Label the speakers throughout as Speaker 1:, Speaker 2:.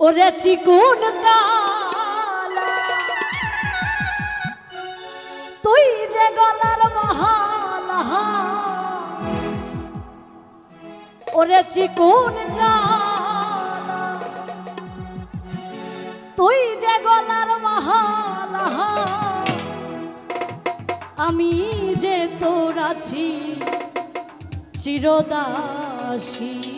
Speaker 1: ওরে চিকুন কালা। তুই যে গলার মহালা ওরে চিকুন কালা। তুই যে গলার মহালা আমি যে তোর আছি, চিরদাসী।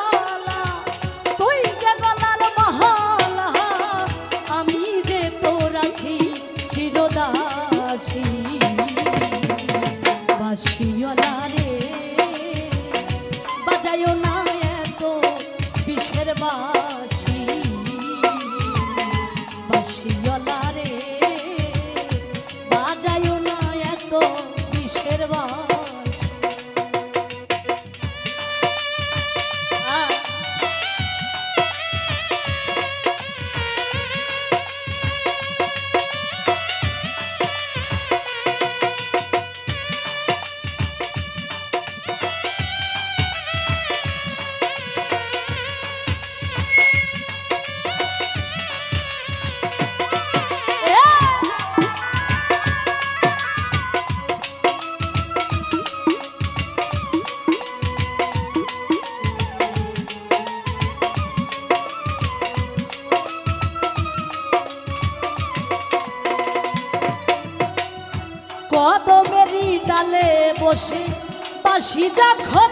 Speaker 1: বসি যখন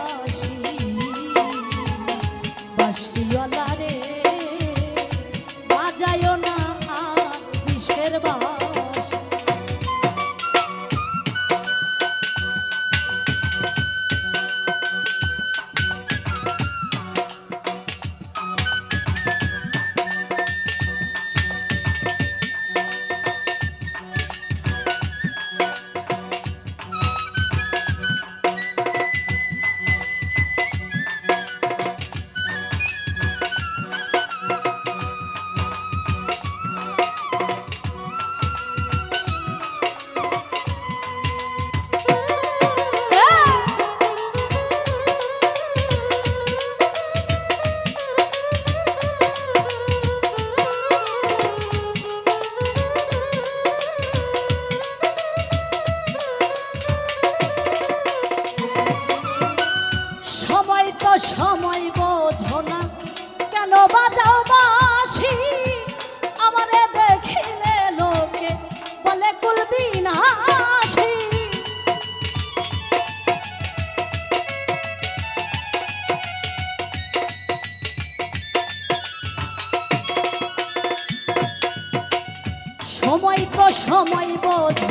Speaker 1: সময় বোঝ।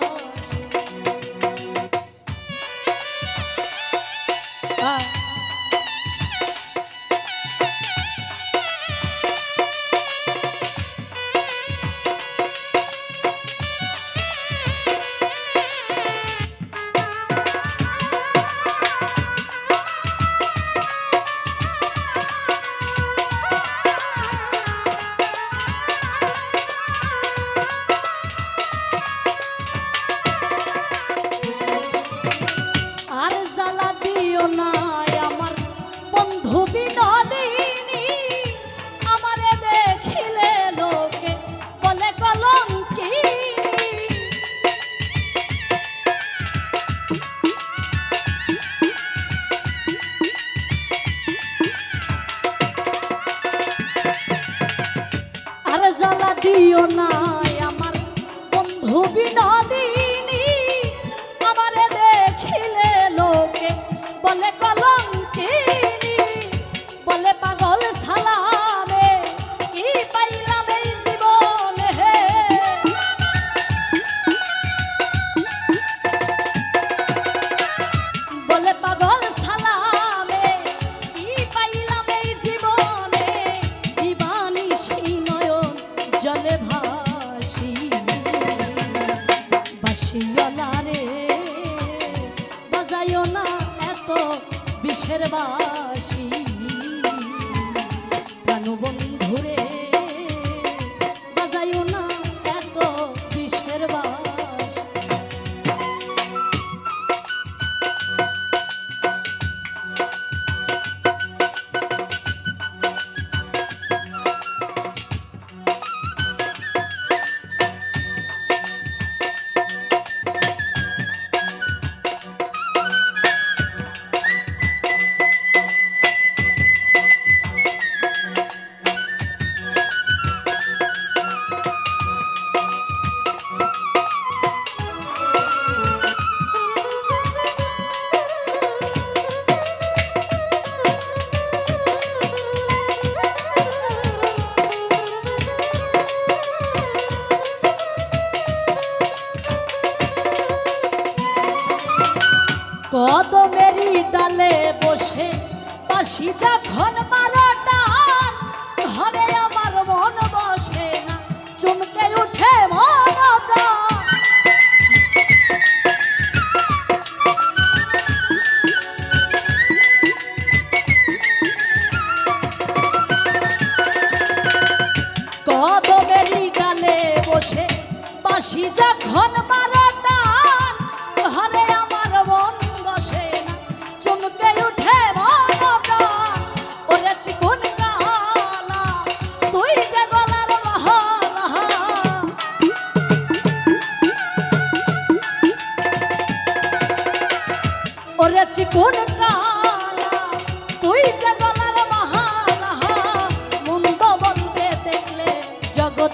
Speaker 1: দিও না আমার বন্ধু বিনোদিনী। বিষের বাসি। প্রাণবন্ধু কদমেরি ডালে বসে পাশি যখন বারোটার